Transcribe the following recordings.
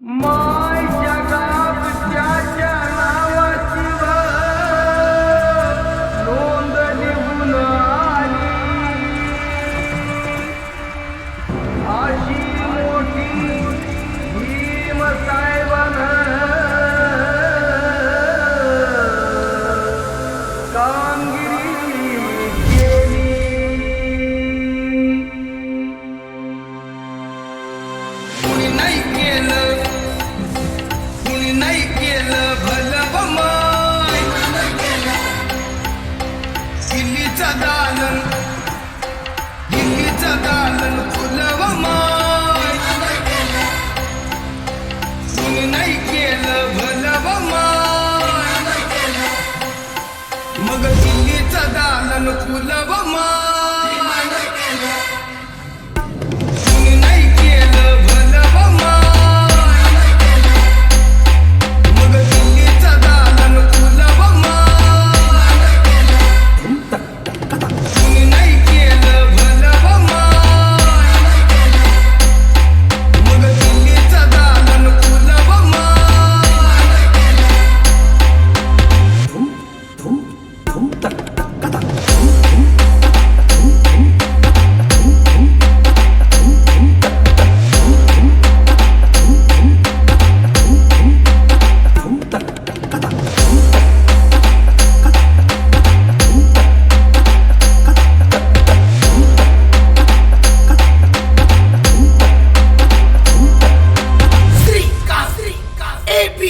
my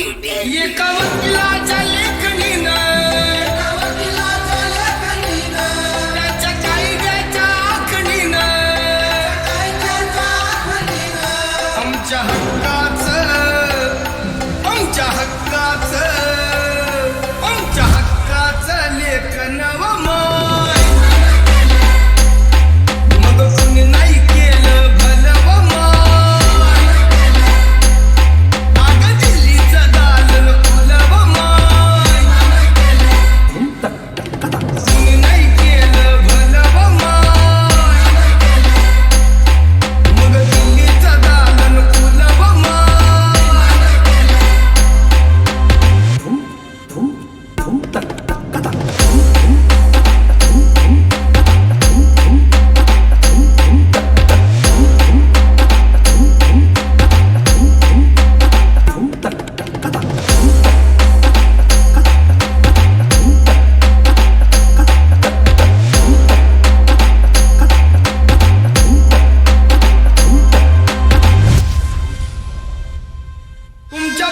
एका वकिलाच्या त्याच्या कायद्याच्या आखणीनं आमच्या